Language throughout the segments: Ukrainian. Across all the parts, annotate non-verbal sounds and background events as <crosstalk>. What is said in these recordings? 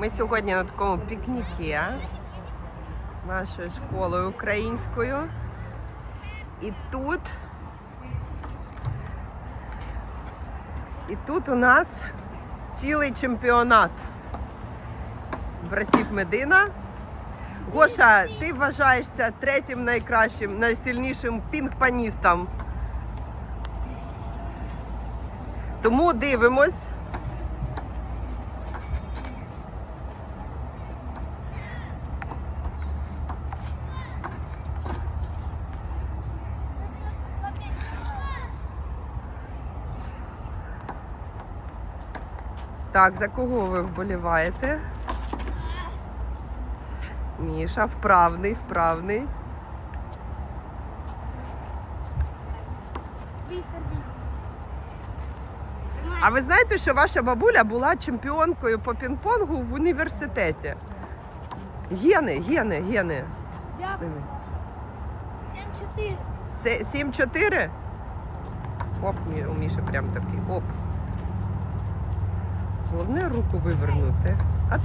Ми сьогодні на такому пікнікі з нашою школою українською. І тут. І тут у нас цілий чемпіонат братів Медина. Гоша, ти вважаєшся третім найкращим, найсильнішим пінг-паністом. Тому дивимось. Так, за кого ви вболіваєте? Міша, вправний, вправний. А ви знаєте, що ваша бабуля була чемпіонкою по пінг-понгу в університеті? Гени, гени, гени. Дякую. 7-4. Се- 7-4? Оп, у Міші прям такий. Оп. Головне руку вивернути. Ац.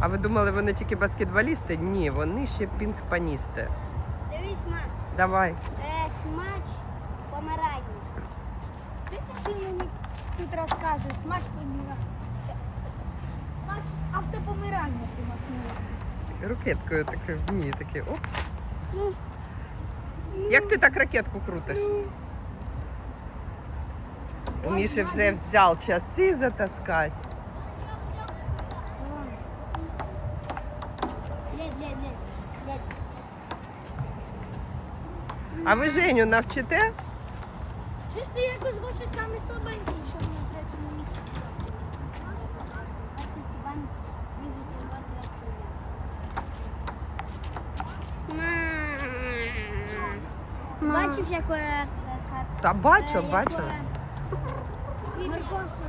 А ви думали, вони тільки баскетболісти? Ні, вони ще пінг-паністи. Дивись, ма. Давай. Е, смач помирання. Ти, ти мені тут розкажеш, смач помирання. Смач автопомирання ти махнула. Ракеткою таке вміє таке. Оп. Ну. Як ти так ракетку крутиш? У Міші вже взяв часи затаскати. А ви Женю навчите? Ти ж ти якось хочеш саме слабенький, щоб на третьому місці. Бачиш, як е, Та бачу, бачу. Морковку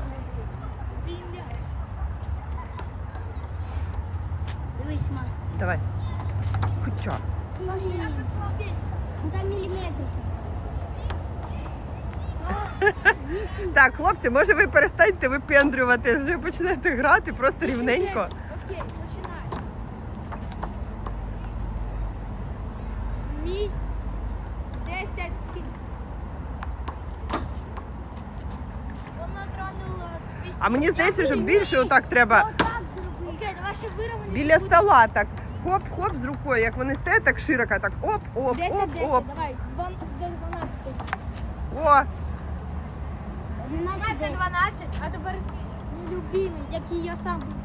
Дивись, ма. Давай. Хоча. Там міліметрики. Так, хлопці, може ви перестаньте випендрювати, вже почнете грати просто рівненько. Окей, А мені здається, що більше отак треба Окей, давай ще вирівняємо. біля стола так. Хоп-хоп з рукою. Як вони стоять так широко, так оп, оп, 10 оп, 10, оп. давай. Вон- До 12. О, 12 12, а тепер мій любимий, який я сам придумав.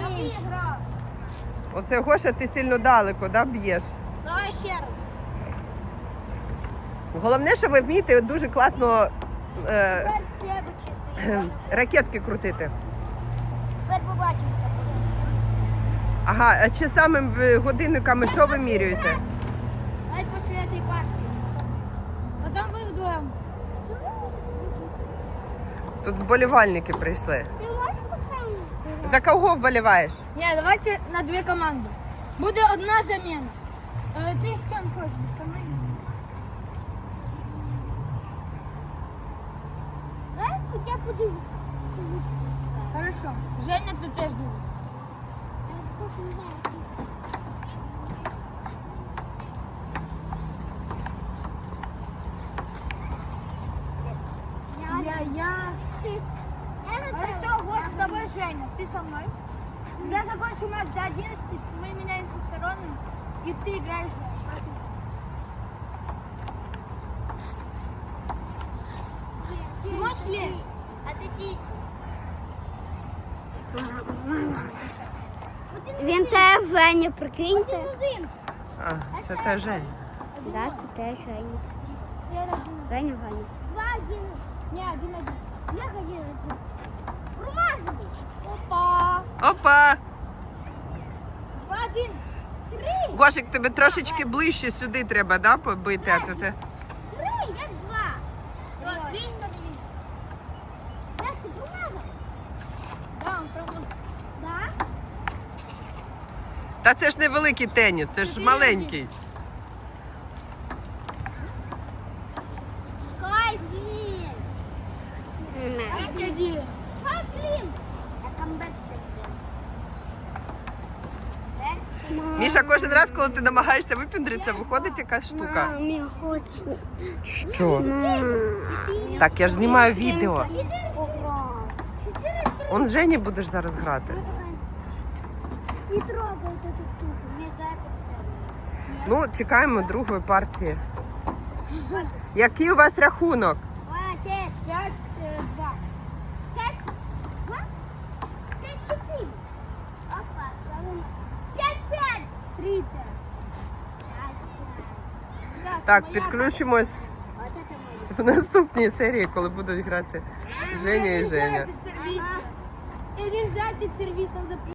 Я виграв. оце Гоша, ти сильно далеко, да, б'єш. Давай ще раз. Головне, що ви вмієте дуже класно е, Тепер в тебе часи. <clears throat> Ракетки крутити. Тепер побачимо. як буде. Ага, а чи самим ви годинниками що ви міряєте? Давай після цієї партії. Потім ви вдвоєм. Тут вболівальники прийшли. Ти можеш пацан? За кого вболіваєш? Ні, давайте на дві команди. Буде одна заміна. Е, Ти з ким хочеш бути? Со мною? Дай я подивлюся. Хорошо. Женя, ти теж дивишся. Я, я. Хорошо, Гоша, с тобой Женя. Ты со мной. Когда закончим матч до 11, мы меняемся сторонами, и ты играешь против. Він теж Женя, прикиньте. Один. А, це та Женя. Да, це теж Женя. Женя, Женя. Два один. Не, один один. Я один один. Промазали. Опа. Опа! Два один. Три. Гошик, тобі трошечки ближче сюди треба, да, побити? А то ти... Три, як два. Вот, видишь, садись. Як ти промазав? Да, он промазав. Да? Та це ж не великий теніс, це ж маленький. Міша, кожен раз, коли ти намагаєшся випіндритися, виходить якась штука. Хочу. Що? Так, я ж знімаю відео. Он Жені будеш зараз грати. Не трогай вот эту штуку. Мне за это Ну, чекаємо другої партії. <laughs> Який у вас рахунок? Хватит. Пять э, два. Пять. Два. Пять, четыре. Опа, славно. Пять, пять. Три пять. Сейчас, Так, моя підключимось Вот это моё. в наступній серії, коли будуть грати Женя і Тебе нельзя Женя. этот сервис. Тебе нельзя этот сервис, он запрещен.